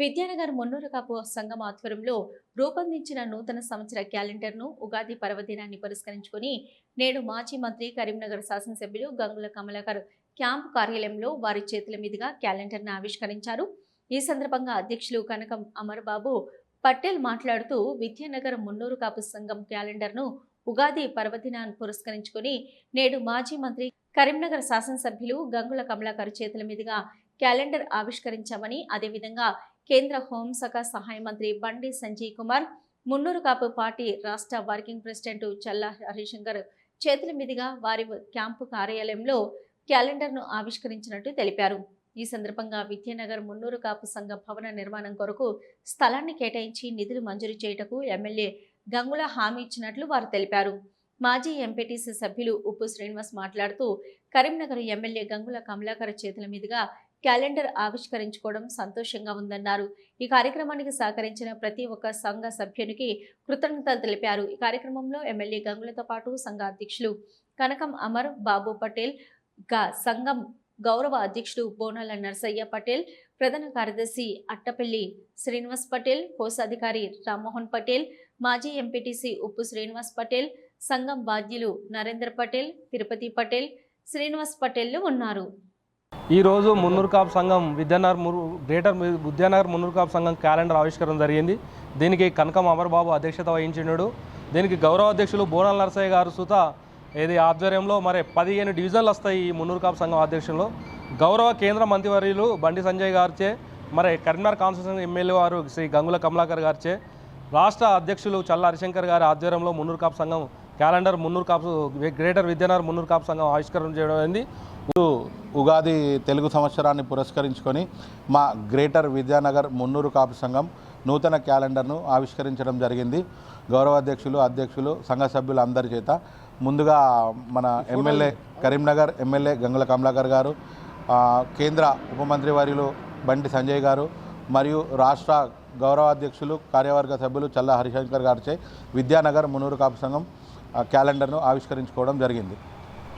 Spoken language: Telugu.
విద్యానగర్ మున్నూరు కాపు సంఘం ఆధ్వర్యంలో రూపొందించిన నూతన సంవత్సర క్యాలెండర్ను ఉగాది పర్వదినాన్ని పురస్కరించుకొని నేడు మాజీ మంత్రి కరీంనగర్ శాసనసభ్యులు గంగుల కమలాకర్ క్యాంపు కార్యాలయంలో వారి చేతుల మీదుగా క్యాలెండర్ను ఆవిష్కరించారు. ఈ సందర్భంగా అధ్యక్షులు కనకం అమర్బాబు పటేల్ మాట్లాడుతూ విద్యానగర్ మున్నూరు కాపు సంఘం క్యాలెండర్ను ఉగాది పర్వదినాన్ని పురస్కరించుకొని నేడు మాజీ మంత్రి కరీంనగర్ శాసనసభ్యులు గంగుల కమలాకర్ చేతుల మీదుగా క్యాలెండర్ ఆవిష్కరించామని అదేవిధంగా కేంద్ర హోంశాఖ సహాయ మంత్రి బండి సంజయ్ కుమార్ మున్నూరు కాపు పార్టీ రాష్ట్ర వర్కింగ్ ప్రెసిడెంట్ చల్లా హరిశంకర్ చేతుల మీదుగా వారి క్యాంపు కార్యాలయంలో క్యాలెండర్ను ఆవిష్కరించినట్టు తెలిపారు. ఈ సందర్భంగా విద్యానగర్ మున్నూరు కాపు సంఘ భవన నిర్మాణం కొరకు స్థలాన్ని కేటాయించి నిధులు మంజూరు చేయుటకు ఎమ్మెల్యే గంగుల హామీ ఇచ్చినట్లు వారు తెలిపారు. మాజీ ఎంపీటీసీ సభ్యులు ఉప్పు శ్రీనివాస్ మాట్లాడుతూ కరీంనగర్ ఎమ్మెల్యే గంగుల కమలాకర్ చేతుల మీదుగా క్యాలెండర్ ఆవిష్కరించుకోవడం సంతోషంగా ఉందన్నారు. ఈ కార్యక్రమానికి సహకరించిన ప్రతి ఒక్క సంఘ సభ్యునికి కృతజ్ఞతలు తెలిపారు. ఈ కార్యక్రమంలో ఎమ్మెల్యే గంగులతో పాటు సంఘ అధ్యక్షులు కనకం అమర్ బాబు పటేల్గా సంఘం గౌరవ అధ్యక్షుడు బోనాల నర్సయ్య పటేల్ ప్రధాన కార్యదర్శి అట్టపల్లి శ్రీనివాస్ పటేల్ కోశాధికారి రామ్మోహన్ పటేల్ మాజీ ఎంపీటీసీ ఉప్పు శ్రీనివాస్ పటేల్ సంఘం బాధ్యులు నరేంద్ర పటేల్ తిరుపతి పటేల్ శ్రీనివాస్ పటేల్లు ఉన్నారు. ఈరోజు మున్నూరు కాపు సంఘం విద్యానగర్ మురు గ్రేటర్ విద్యానగర్ మున్నూరు కాపు సంఘం క్యాలెండర్ ఆవిష్కరణ జరిగింది. దీనికి కనకం అమర్బాబు అధ్యక్షత వహించినాడు. దీనికి గౌరవ అధ్యక్షులు బోనాల నరసయ్య గారు సుత ఇది ఆధ్వర్యంలో మరి పదిహేను డివిజన్లు వస్తాయి ఈ మున్నూరు కాపు సంఘం అధ్యక్షులు గౌరవ కేంద్ర మంత్రివర్యులు బండి సంజయ్ గారిచే మరి కరీంనగర్ కాన్స్టిట్యూషన్ ఎమ్మెల్యే వారు శ్రీ గంగుల కమలాకర్ గారిచే రాష్ట్ర అధ్యక్షులు చల్ల హరిశంకర్ గారి ఆధ్వర్యంలో మున్నూరు కాపు సంఘం క్యాలెండర్ మున్నూరు కాపు గ్రేటర్ విద్యానగర్ మున్నూరు కాపు సంఘం ఆవిష్కరణ చేయడం అయింది. ఉగాది తెలుగు సంవత్సరాన్ని పురస్కరించుకొని మా గ్రేటర్ విద్యానగర్ మున్నూరు కాపు సంఘం నూతన క్యాలెండర్ను ఆవిష్కరించడం జరిగింది. గౌరవ అధ్యక్షులు అధ్యక్షులు సంఘ సభ్యులు అందరి చేత ముందుగా మన ఎమ్మెల్యే కరీంనగర్ ఎమ్మెల్యే గంగుల కమలాకర్ గారు కేంద్ర ఉప మంత్రి వర్యులు బండి సంజయ్ గారు మరియు రాష్ట్ర గౌరవాధ్యక్షులు కార్యవర్గ సభ్యులు చల్ల హరిశంకర్ గారిచే విద్యానగర్ మున్నూరు కాపు సంఘం క్యాలెండర్ను ఆవిష్కరించుకోవడం జరిగింది.